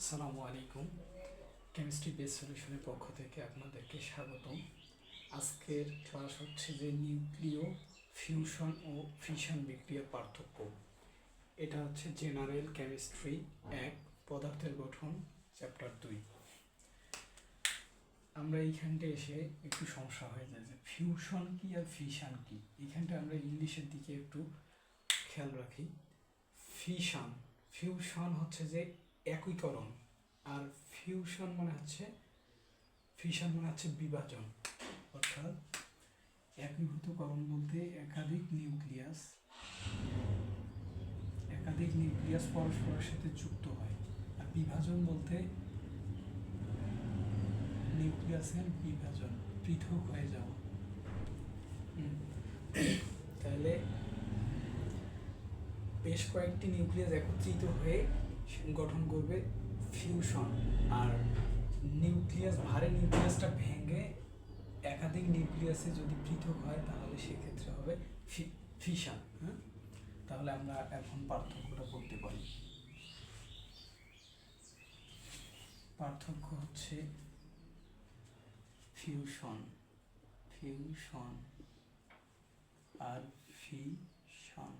আসসালামু আলাইকুম। Chemistry base সলিউশনের পক্ষ থেকে আপনাদেরকে স্বাগতম। আজকের ক্লাস হচ্ছে যে নিউক্লিয় ফিউশন ও ফিশন বিক্রিয়ার পার্থক্য। এটা হচ্ছে জেনারেল কেমিস্ট্রি এক পদার্থের গঠন, চ্যাপ্টার দুই। আমরা এইখানটা এসে একটু সমস্যা হয়ে যায় যে ফিউশন কি আর ফিশন কি? এইখানটা আমরা ইংলিশের দিকে একটু খেয়াল রাখি। ফিশান ফিউশন হচ্ছে যে একীকরণ আর ফিউশন মানে হচ্ছে ফিশন মানে হচ্ছে বিভাজন। অর্থাৎ একীভূতকরণ বলতে একাধিক নিউক্লিয়াস একাধিক নিউক্লিয়াস পরস্পরের সাথে যুক্ত হয়। আর বিভাজন বলতে নিউক্লিয়াসের বিভাজন, পৃথক হয়ে যাওয়া। তাহলে বেশ কয়েকটি নিউক্লিয়াস একত্রিত হয়ে গঠন করবে ফিউশন আর নিউক্লিয়াস ভারে নিউক্লিয়াসটা ভেঙে একাধিক নিউক্লিয়াসে যদি পৃথক হয় তাহলে সেক্ষেত্রে হবে ফিশন হ্যাঁ? তাহলে আমরা এখন পার্থক্যটা করতে পারি। পার্থক্য হচ্ছে ফিউশন ফিউশন আর ফিশন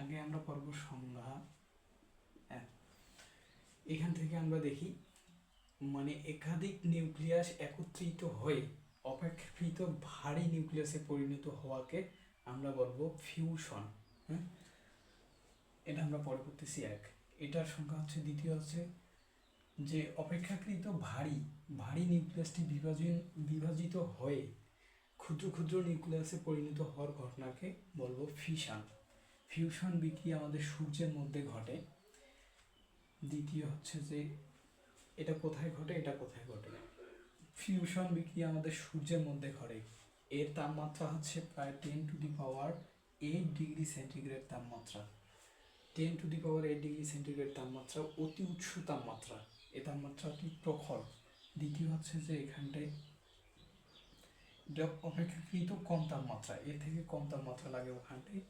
আগে আমরা পড়ব সংজ্ঞা এক। এখান থেকে আমরা দেখি মানে একাধিক নিউক্লিয়াস একত্রিত হয়ে অপেক্ষাকৃত ভারী নিউক্লিয়াসে পরিণত হওয়াকে আমরা বলব ফিউশন হ্যাঁ? এটা আমরা পরে করতেছি এক, এটার সংখ্যা হচ্ছে, দ্বিতীয় হচ্ছে যে অপেক্ষাকৃত ভারী ভারী নিউক্লিয়াসটি বিভাজন, বিভাজিত হয়ে ক্ষুদ্র ক্ষুদ্র নিউক্লিয়াসে পরিণত হওয়ার ঘটনাকে বলব ফিশন ফিউশন বিক্রিয়া আমাদের সূর্যের মধ্যে ঘটে। দ্বিতীয় হচ্ছে যে, এটা কোথায় ঘটে, এটা কোথায় ঘটে? ফিউশন বিক্রিয়া আমাদের সূর্যের মধ্যে ঘটে। এর তাপমাত্রা হচ্ছে প্রায় ten to the power eight degree centigrade তাপমাত্রা। Ten to the power eight degree centigrade তাপমাত্রা, অতি উচ্চ তাপমাত্রা। এই তাপমাত্রাটি প্রখর। দ্বিতীয় হচ্ছে যে, এখানটায় এটা অপেক্ষাকৃত কম তাপমাত্রা। এর থেকে কম তাপমাত্রা লাগে ওখানটায়।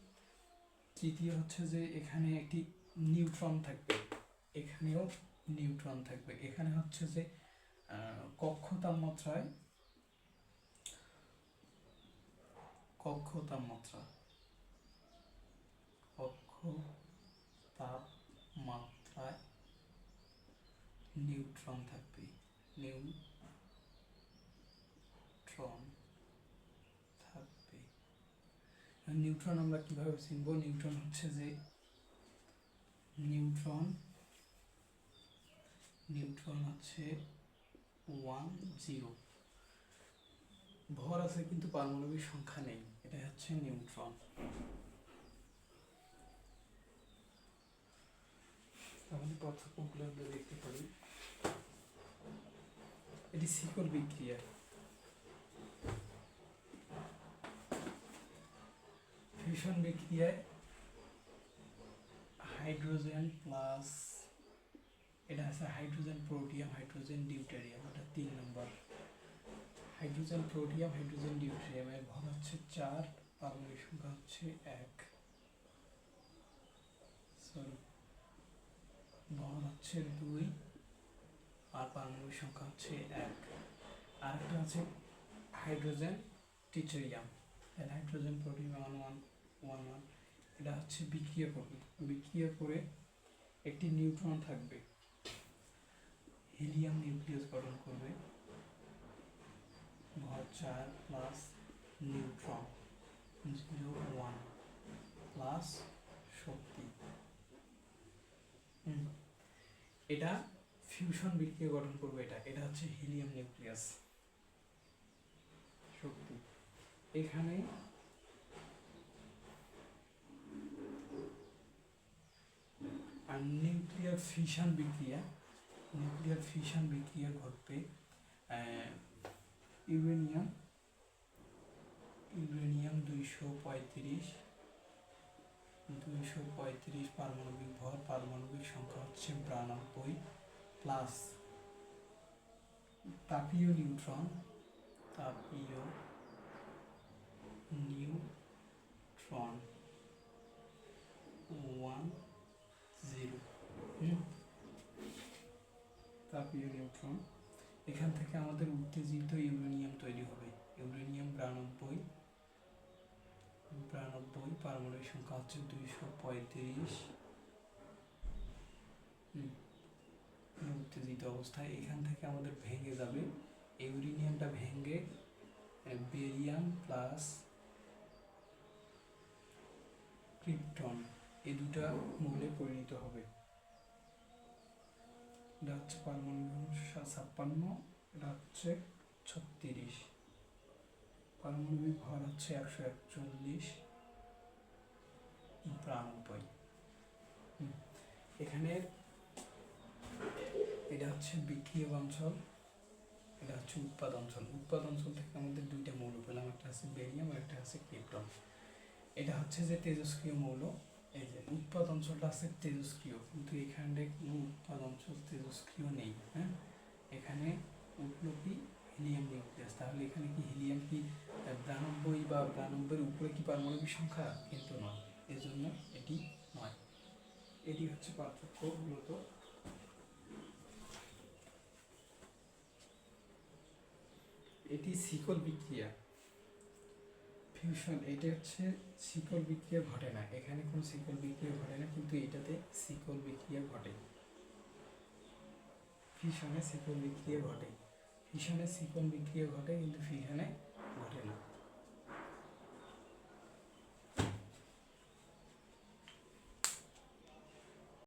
তৃতীয় হচ্ছে যে এখানে একটি নিউট্রন থাকবে? এখানেও নিউট্রন থাকবে। এখানে হচ্ছে যে কক্ষ তাপমাত্রায়, কক্ষ তাপমাত্রা, কক্ষ তাপমাত্রায় নিউট্রন থাকবে। নিউট্রন থাকবে নিউট্রন আমরা কীভাবে চিনব? নিউট্রন হচ্ছে যে নিউট্রন। নিউট্রন হচ্ছে ওয়ান জিরো। ভর আছে কিন্তু পারমাণবিক সংখ্যা নেই এটা হচ্ছে নিউট্রন। তাহলে পার্থক্যগুলো দেখতে পারি। এটি শিকড় বিক্রিয়া। ফিউশন বিক্রিয়ায় হাইড্রোজেন প্লাস এটা আছে হাইড্রোজেন প্রোটিয়াম হাইড্রোজেন ডিউটেরিয়াম এটা তিন নম্বর হাইড্রোজেন প্রোটিয়াম হাইড্রোজেন ডিউটেরিয়ামের ভর হচ্ছে চার, পারমাণবিক সংখ্যা হচ্ছে এক। সরি ভর হচ্ছে দুই, আর পারমাণবিক সংখ্যা হচ্ছে এক। আর একটা আছে hydrogen টিচেরিয়াম hydrogen protein one one one এটা হচ্ছে বিক্রিয়া করবে। বিক্রিয়া করে একটি নিউট্রন থাকবে। হিলিয়াম নিউক্লিয়াস গঠন করবে। ভর চার plus neutron zero one plus শক্তি। এটা ফিউশন বিক্রিয়া গঠন করবে এটা। এটা হচ্ছে হিলিয়াম নিউক্লিয়াস শক্তি। এখানে নিউক্লিয়ার ফিশন বিক্রিয়া নিউক্লিয়ার ফিশন বিক্রিয়া ঘটবে ইউরেনিয়াম ইউরেনিয়াম দুইশো পঁয়ত্রিশ দুইশো পঁয়ত্রিশ পারমাণবিক ভর, পারমাণবিক সংখ্যা হচ্ছে বিরানব্বই প্লাস তাপীয় নিউট্রন তাপীয় নিউট্রন ওয়ান জিরো ইলেকট্রন এখান থেকে আমাদের উত্তেজিত ইউরেনিয়াম তৈরি হবে। ইউরেনিয়াম বিরানব্বই বিরানব্বই পারমাণবিক সংখ্যা হচ্ছে দুইশো পঁয়ত্রিশ। হুম, উত্তেজিত অবস্থায় এখান থেকে আমাদের ভেঙে যাবে। ইউরেনিয়ামটা ভেঙে বেরিয়াম প্লাস ক্রিপ্টন এই দুটা মূলে পরিণত হবে। এটা হচ্ছে পারমাণবিক ছাপ্পান্ন এটা হচ্ছে ছত্রিশ। পারমাণবিক ভর হচ্ছে একশো একচল্লিশ। বিরানব্বই। এখানে এটা হচ্ছে বিক্রিয় অঞ্চল, এটা হচ্ছে উৎপাদ অঞ্চল। উৎপাদ অঞ্চল থেকে আমাদের দুইটা মৌল পেলাম, একটা আছে বেরিয়াম আর একটা আছে ক্রিপ্টন। এটা হচ্ছে যে তেজস্ক্রিয় মৌল। এই যে উৎপাদ অঞ্চলটা আছে তেজস্ক্রিয়, কিন্তু এখানে কোনো উৎপাদ অঞ্চল তেজস্ক্রিয় নেই হ্যাঁ? এখানে কি? হিলিয়াম নিউক্লিয়াস তাহলে এখানে কি হিলিয়াম কি? বিরানব্বই বা বিরানব্বইয়ের উপরে কি পারমাণবিক সংখ্যা? কিন্তু নয়। এজন্য এটি নয়। এটি হচ্ছে পার্থক্য মূলত। এটি শিকল বিক্রিয়া। ফিউশন এটা হচ্ছে শিকল বিক্রিয়া ঘটে না। এখানে কোনো শিকল বিক্রিয়া ঘটে না, কিন্তু এটাতে শিকল বিক্রিয়া ঘটে। ফিশনে শিকল বিক্রিয়া ঘটে। ফিশনে শিকল বিক্রিয়া ঘটে, কিন্তু ফিশনে ঘটে না।